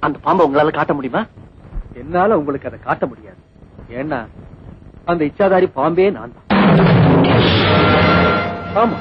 அந்த பாம்பை உங்களால காட்ட முடியுமா? என்னால உங்களுக்கு அதை காட்ட முடியாது. ஏன்னா அந்த இச்சாதாரி பாம்பே நான் தான். ஆமா.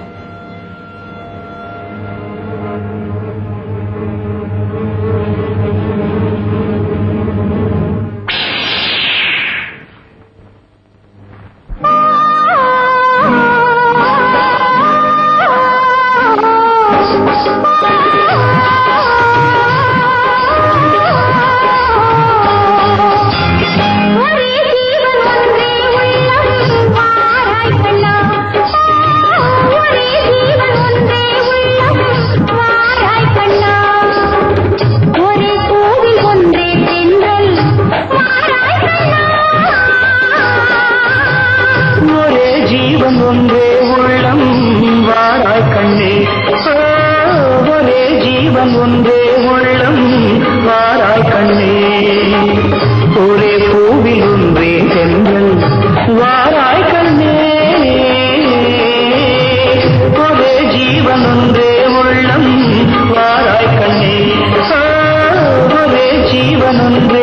நொந்து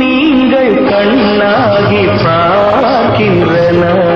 நீங்கள் கண்ணாகி பார்க்கின்றன.